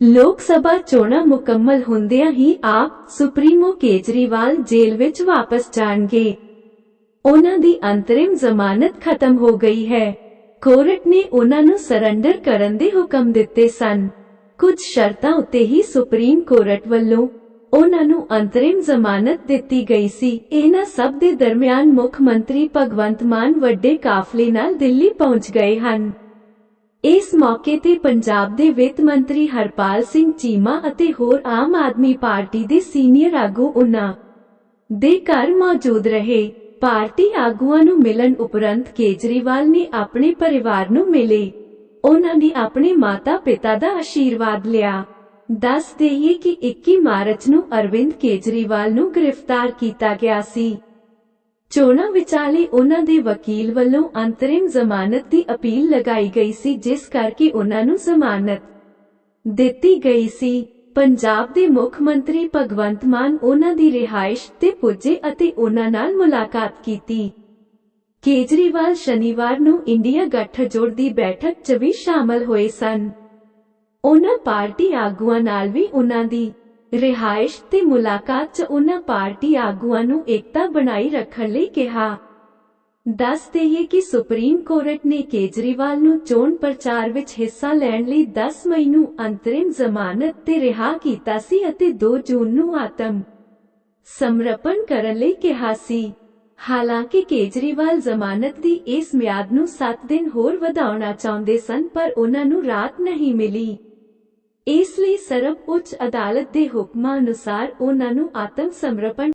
ਲੋਕ ਸਭਾ ਚੋਣਾਂ ਮੁਕੰਮਲ ਹੁੰਦਿਆਂ ਹੀ ਆਪ ਸੁਪਰੀਮੋ ਕੇਜਰੀਵਾਲ ਜੇਲ੍ਹ ਵਿੱਚ ਵਾਪਸ ਜਾਣਗੇ। ਉਹਨਾਂ ਦੀ ਅੰਤਰਿਮ ਜ਼ਮਾਨਤ ਖਤਮ ਹੋ ਗਈ ਹੈ। ਕੋਰਟ ਨੇ ਉਹਨਾਂ ਨੂੰ ਸਰੈਂਡਰ ਕਰਨ ਦੇ ਹੁਕਮ ਦਿੱਤੇ ਸਨ। ਕੁਝ ਸ਼ਰਤਾਂ ਉੱਤੇ ਹੀ ਸੁਪਰੀਮ ਕੋਰਟ ਵੱਲੋਂ ਉਹਨਾਂ ਨੂੰ ਅੰਤਰਿਮ ਜ਼ਮਾਨਤ ਦਿੱਤੀ ਗਈ ਸੀ। ਇਹਨਾਂ ਸਭ ਦੇ ਦਰਮਿਆਨ ਮੁੱਖ ਮੰਤਰੀ ਭਗਵੰਤ ਮਾਨ ਵੱਡੇ ਕਾਫਲੇ ਨਾਲ ਦਿੱਲੀ ਪਹੁੰਚ ਗਏ ਹਨ। ਇਸ ਮੌਕੇ ਤੇ ਪੰਜਾਬ ਦੇ ਵਿੱਤ ਮੰਤਰੀ ਹਰਪਾਲ ਸਿੰਘ ਚੀਮਾ ਅਤੇ ਹੋਰ ਆਮ ਆਦਮੀ ਪਾਰਟੀ ਦੇ ਸੀਨੀਅਰ ਆਗੂ ਉਨ੍ਹਾਂ ਦੇ ਘਰ ਮੌਜੂਦ ਰਹੇ। ਪਾਰਟੀ ਆਗੂਆਂ ਨੂੰ ਮਿਲਣ ਉਪਰੰਤ ਕੇਜਰੀਵਾਲ ਨੇ ਆਪਣੇ ਪਰਿਵਾਰ ਨੂੰ ਮਿਲੇ। ਉਹਨਾਂ ਨੇ ਆਪਣੇ ਮਾਤਾ-ਪਿਤਾ ਦਾ ਆਸ਼ੀਰਵਾਦ ਲਿਆ। ਦੱਸ ਦੇਈਏ ਕਿ 21 ਮਾਰਚ ਨੂੰ ਅਰਵਿੰਦ ਕੇਜਰੀਵਾਲ ਨੂੰ ਗ੍ਰਿਫਤਾਰ ਕੀਤਾ ਗਿਆ ਸੀ। ਚੋਣਾਂ ਵਿਚਾਲੇ ਉਹਨਾਂ ਦੇ ਵਕੀਲ ਵੱਲੋਂ ਅੰਤਰਿਮ ਜ਼ਮਾਨਤ ਦੀ ਅਪੀਲ ਲਗਾਈ ਗਈ ਸੀ, ਜਿਸ ਕਰਕੇ ਉਹਨਾਂ ਨੂੰ ਜ਼ਮਾਨਤ ਦਿੱਤੀ ਗਈ ਸੀ। ਪੰਜਾਬ ਦੇ ਮੁੱਖ ਮੰਤਰੀ ਭਗਵੰਤ ਮਾਨ ਉਹਨਾਂ ਦੀ ਰਿਹਾਇਸ਼ ਤੇ ਪੁੱਜੇ ਅਤੇ ਉਹਨਾਂ ਨਾਲ ਮੁਲਾਕਾਤ ਕੀਤੀ। ਕੇਜਰੀਵਾਲ ਸ਼ਨੀਵਾਰ ਨੂੰ ਇੰਡੀਆ ਗੱਠਜੋੜ ਦੀ ਬੈਠਕ 'ਚ ਵੀ ਸ਼ਾਮਲ ਹੋਏ ਸਨ। ਉਹਨਾਂ ਪਾਰਟੀ ਆਗੂਆਂ ਨਾਲ ਵੀ ਉਹਨਾਂ ਦੀ ਰਿਹਾਇਸ਼ ਤੇ ਮੁਲਾਕਾਤ 'ਚ ਉਹਨਾਂ ਪਾਰਟੀ ਆਗੂਆਂ ਨੂੰ ਏਕਤਾ ਬਣਾਈ ਰੱਖਣ ਲਈ ਕਿਹਾ। ਦੱਸ ਦੇਈਏ ਕਿ ਸੁਪਰੀਮ ਕੋਰਟ ਨੇ ਕੇਜਰੀਵਾਲ ਨੂੰ ਚੋਣ ਪ੍ਰਚਾਰ ਵਿੱਚ ਹਿੱਸਾ ਲੈਣ ਲਈ 10 ਮਈ ਨੂੰ ਅੰਤਰਿਮ ਜ਼ਮਾਨਤ ਤੇ ਰਿਹਾ ਕੀਤਾ ਸੀ ਅਤੇ 2 ਜੂਨ ਨੂੰ ਆਤਮ ਸਮਰਪਣ ਕਰਨ ਲਈ ਕਿਹਾ ਸੀ। ਹਾਲਾਂਕਿ ਕੇਜਰੀਵਾਲ ਜ਼ਮਾਨਤ ਦੀ ਇਸ ਮਿਆਦ ਨੂੰ 7 ਦਿਨ ਹੋਰ ਵਧਾਉਣਾ ਚਾਹੁੰਦੇ ਸਨ, ਪਰ ਉਹਨਾਂ ਨੂੰ ਰਾਤ ਨਹੀਂ ਮਿਲੀ। ਇਸ ਲਈ ਸਰਵ ਉੱਚ ਅਦਾਲਤ ਦੇ ਹੁਕਮਾਂ ਅਨੁਸਾਰ ਉਹਨਾਂ ਨੂੰ ਆਤਮ ਸਮਰਪਣ